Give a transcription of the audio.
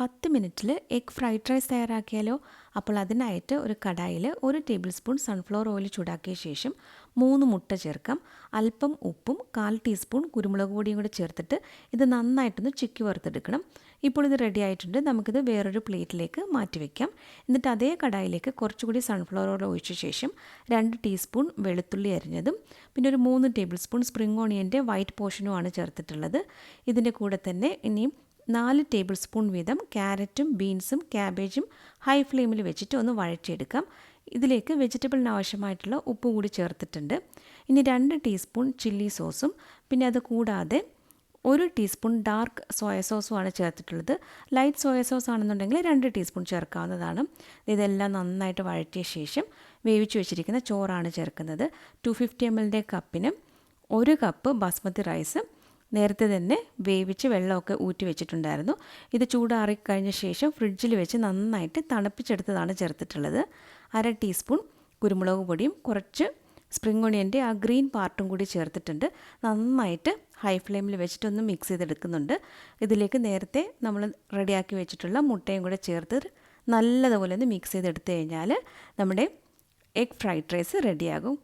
പത്ത് മിനിറ്റിൽ egg fried rice തയ്യാറാക്കിയാലോ? അപ്പോൾ അതിനായിട്ട് ഒരു കടായിൽ ഒരു ടേബിൾ സ്പൂൺ സൺഫ്ലവർ ഓയിൽ ചൂടാക്കിയ ശേഷം മൂന്ന് മുട്ട ചേർക്കാം. അല്പം ഉപ്പും കാൽ ടീസ്പൂൺ കുരുമുളക് പൊടിയും കൂടെ ചേർത്തിട്ട് ഇത് നന്നായിട്ടൊന്ന് ചിക്കി വറുത്തെടുക്കണം. ഇപ്പോൾ ഇത് റെഡി ആയിട്ടുണ്ട്. നമുക്കിത് വേറൊരു പ്ലേറ്റിലേക്ക് മാറ്റി വയ്ക്കാം എന്നിട്ട് അതേ കടായിലേക്ക് കുറച്ചുകൂടി സൺഫ്ലവർ ഓയിൽ ഒഴിച്ച ശേഷം രണ്ട് ടീസ്പൂൺ വെളുത്തുള്ളി അരിഞ്ഞതും പിന്നെ ഒരു മൂന്ന് ടേബിൾ സ്പൂൺ സ്പ്രിംഗ് ഓണിയന്റെ വൈറ്റ് പോർഷനുമാണ് ചേർത്തിട്ടുള്ളത്. ഇതിന്റെ കൂടെ തന്നെ ഇനിയും നാല് ടേബിൾ സ്പൂൺ വീതം ക്യാരറ്റും ബീൻസും ക്യാബേജും ഹൈ ഫ്ലെയിമിൽ വെച്ചിട്ട് ഒന്ന് വഴറ്റിയെടുക്കാം. ഇതിലേക്ക് വെജിറ്റബിളിന് ആവശ്യമായിട്ടുള്ള ഉപ്പ് കൂടി ചേർത്തിട്ടുണ്ട്. ഇനി രണ്ട് ടീസ്പൂൺ ചില്ലി സോസും പിന്നെ അത് കൂടാതെ ഒരു ടീസ്പൂൺ ഡാർക്ക് സോയ സോസുമാണ് ചേർത്തിട്ടുള്ളത്. ലൈറ്റ് സോയ സോസ് ആണെന്നുണ്ടെങ്കിൽ രണ്ട് ടീസ്പൂൺ ചേർക്കാവുന്നതാണ്. ഇതെല്ലാം നന്നായിട്ട് വഴറ്റിയ ശേഷം വേവിച്ച് വെച്ചിരിക്കുന്ന ചോറാണ് ചേർക്കുന്നത്. ടു ഫിഫ്റ്റി എം എല്ലിന്റെ കപ്പിന് ഒരു കപ്പ് ബാസ്മതി റൈസ് നേരത്തെ തന്നെ വേവിച്ച് വെള്ളമൊക്കെ ഊറ്റി വെച്ചിട്ടുണ്ടായിരുന്നു. ഇത് ചൂടാറി കഴിഞ്ഞ ശേഷം ഫ്രിഡ്ജിൽ വെച്ച് നന്നായിട്ട് തണുപ്പിച്ചെടുത്തതാണ് ചേർത്തിട്ടുള്ളത്. അര ടീസ്പൂൺ കുരുമുളക് പൊടിയും കുറച്ച് സ്പ്രിംഗ് ഒണിയന്റെ ആ ഗ്രീൻ പാർട്ടും കൂടി ചേർത്തിട്ടുണ്ട്. നന്നായിട്ട് ഹൈ ഫ്ലെയിമിൽ വെച്ചിട്ടൊന്ന് മിക്സ് ചെയ്തെടുക്കുന്നുണ്ട്. ഇതിലേക്ക് നേരത്തെ നമ്മൾ റെഡിയാക്കി വെച്ചിട്ടുള്ള മുട്ടയും കൂടെ ചേർത്ത് നല്ലതുപോലെ ഒന്ന് മിക്സ് ചെയ്തെടുത്തു കഴിഞ്ഞാൽ നമ്മുടെ എഗ് ഫ്രൈഡ് റൈസ് റെഡിയാകും.